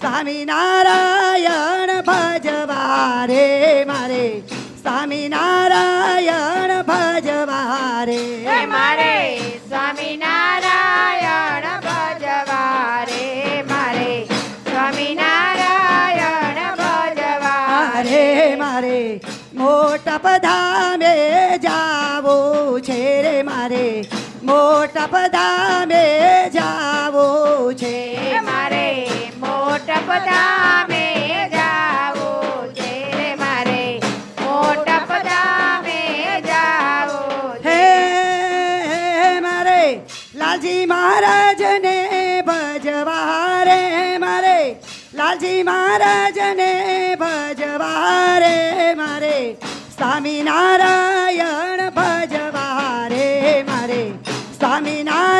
સ્વામિનારાયણ ભજવા રે મારે. સ્વામિનારાયણ ભજવા રે મારે. સ્વામિનારાયણ ભજવા રે મારે. સ્વામિનારાયણ ભજવા મારે મારે મોટા પધામે જાવું છે રે મારે. મોટા પધામે જાવું છે લાલજી મહારાજને ભજવા રે મારે. લાલજી મહારાજને ભજવા મારે. સ્વામિનારાયણ ભજવા રે મારે. સ્વામિનારાયણ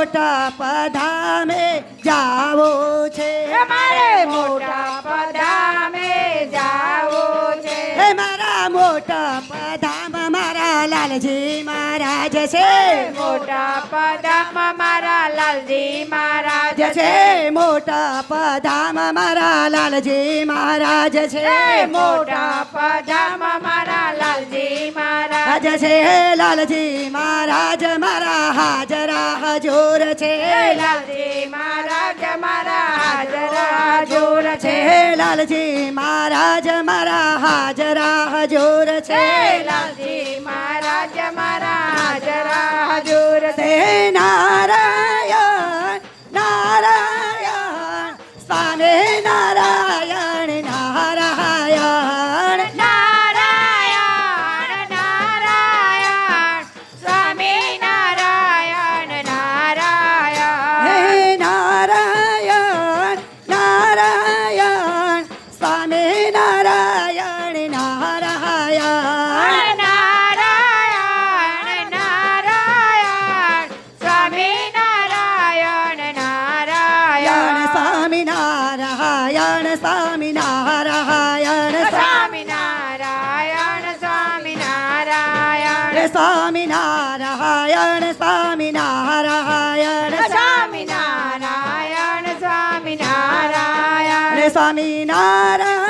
મોટા પધામે જાવો છે. મારે મોટા પધામે જાવો છે. હે મારા મોટા પધામ મારા લાલજી મહારાજ છે. મોટા પદામાં મારા લાલજી મહારાજ છે મોટા પધામ મારા લાલજી મહારાજ છે. મોટા પદામાં મારા લાલજી મહારાજ છે લાલજી મહારાજ મારા હાજરા હજોર છે. લાલજી મહારાજ મારા હાજરા જોર છે. છે લાલજી મહારાજ મારા હાજરા હજોર છે. લાલજી મહારાજ મારા હાજરા Faminara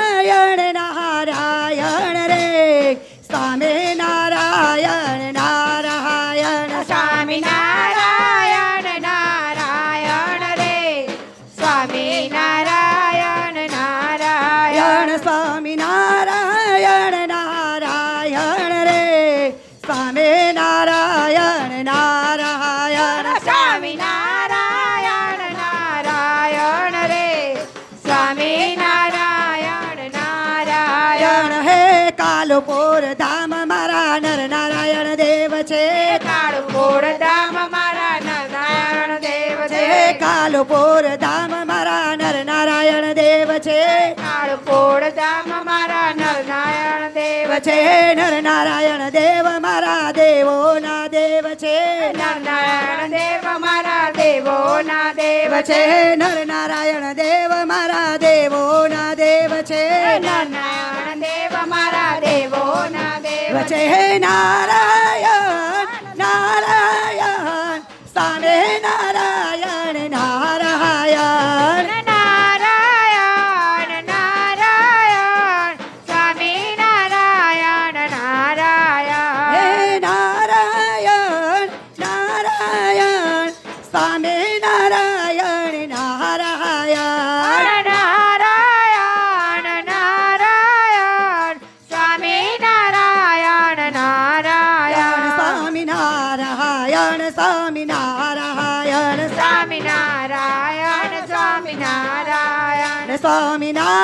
કાલુપુર ધામ મારા નર નારાયણ દેવ છે. કાળુપુર ધામ મારા નારાયણ દેવ છે. નર નારાયણ દેવ મારા દેવો ના દેવ છે. નારાયણ દેવ મારા દેવો ના દેવ છે નર નારાયણ દેવ મારા દેવો ના દેવ છે. નારાયણ દેવ મારા દેવો ના દેવ છે. નારાયણ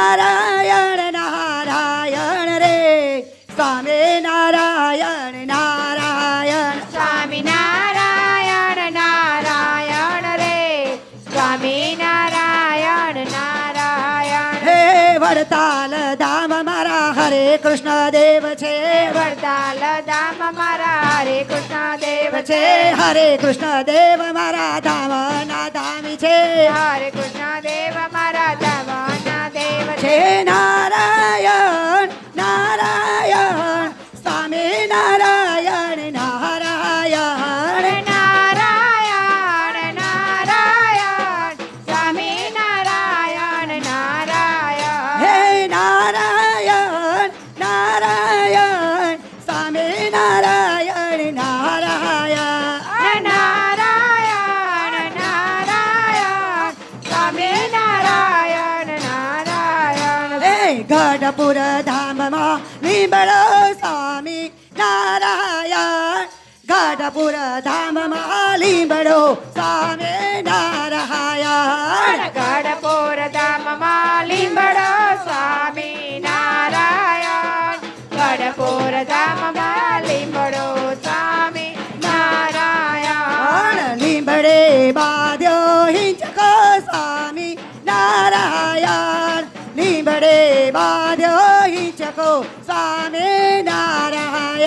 સ્વામિનારાયણ નારાયણ રે સ્વામી નારાયણ સ્વામિનારાયણ નારાયણ રે સ્વામિનારાયણ નારાયણ હે વડતાલ ધામ મારા હરે કૃષ્ણ દેવ છે વડતાલ ધામ મારા હરે કૃષ્ણ દેવ છે હરે કૃષ્ણ દેવ મારા ધામ ના ધામી છે હરે કૃષ્ણ દેવ મારા દેવ છે છે નારાયણ હે ગઢપુર ધામમાં લીંબડો સ્વામી નારાયણ ગઢપુર ધામમાં લીંબડો સ્વામી નારાયણ ગઢપુર ધામમાં લીંબડો સ્વામી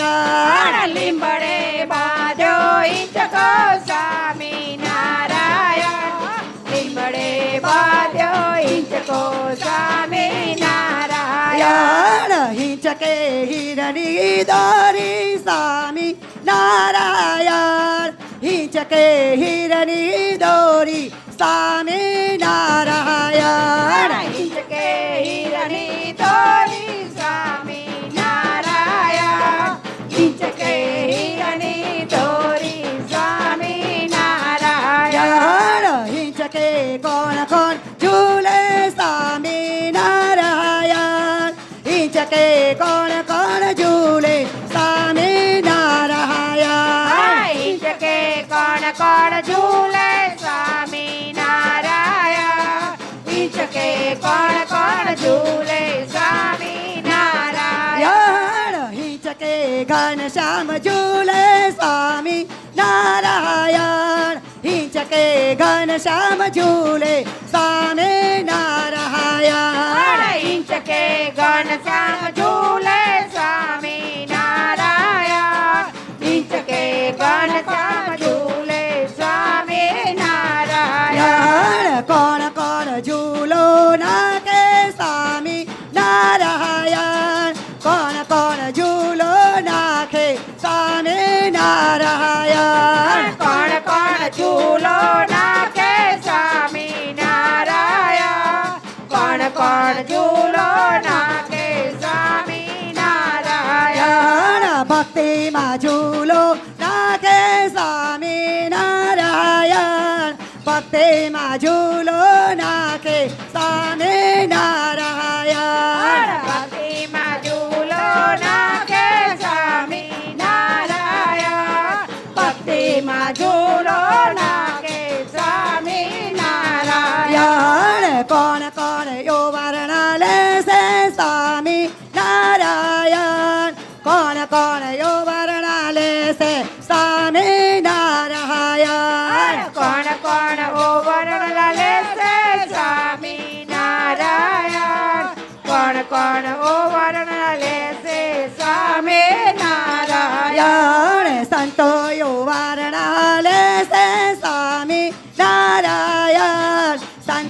નારાયણ લીંબડે બાજો ઈચકો સ્વામી નારાયણ લીંબડે બાજો ઈચકો સ્વામી નારાયણ હિંચકે હિરણી દોરી સ્વામી નારાયણ હિંચકે હિરણી દોરી સ્વામી નારાયણ ઘનશ્યામ ઝૂલે સ્વામી નારાયણ હિંચકે ઘનશ્યામ ઝૂલે સ્વામી નારાયણ ઈચકે ઘનશ્યામ ઝૂલે સ્વામી નારાયણ ઈચકે ઘનશ્યામ ઝૂલો નાખે સ્વામી નારાયણ યાણ ભક્તિમાં ઝૂલો નાખે સ્વામી નારાયણ ભક્તિમાં ઝૂલો નાખે સ્વામી નારાયણ ભક્તિમાં ઝૂલો નાખે સ્વામી નારાયણ ભક્તિમાં ઝૂલો નાખે સ્વામી નારાયણ યાણ કોણ કોણ યો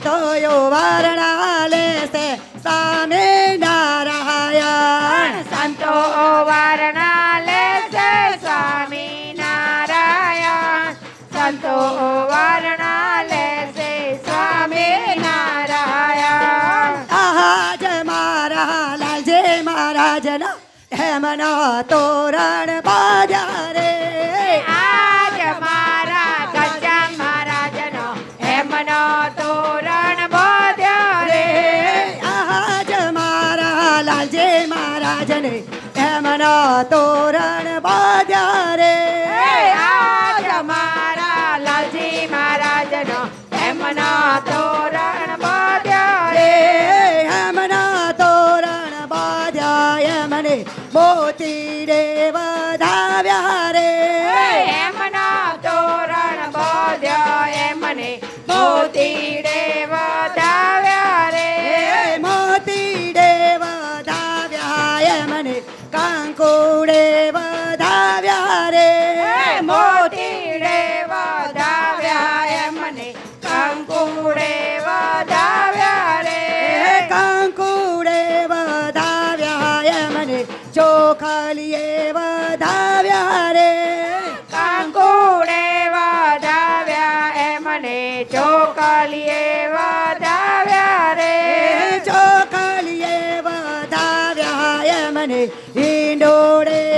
સંતો યો વર્ણા લેશે સ્વામી નારાયણ સંતો ઓવરણ લેશે સ્વામી નારાયણ સંતો ઓવરણ લેશે સ્વામી નારાયણ આજ મારા લાલજે મહારાજના હેમનો તોરણ બાજા હેમનો તોરણ મને ઈંડોળે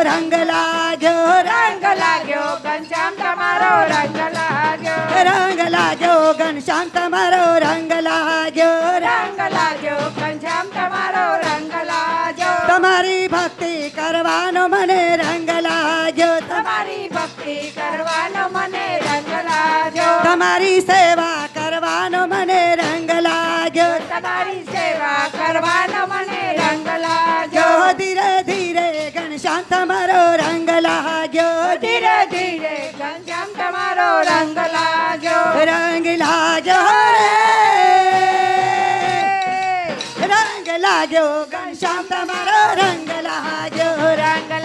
રંગ લાગ્યો રંગ લાગ્યો ઘનશ્યામ તમારો રંગ લાગ્યો રંગ લાગ્યો ઘનશ્યામ તમારો રંગ લાગ્યો રંગ લાગ્યો ઘનશ્યામ તમારો રંગ લાગ્યો તમારી ભક્તિ કરવાનો મને રંગ લાગ્યો તમારી ભક્તિ કરવાનો મને રંગ લાગ્યો તમારી સેવા કરવાનો મને રંગ લાગ્યો તમારી રંગ લાગ્યો રંગ લાગ્યો રે રંગ લાગ્યો ઘનશ્યામ તમારો રંગ લાગ્યો રંગ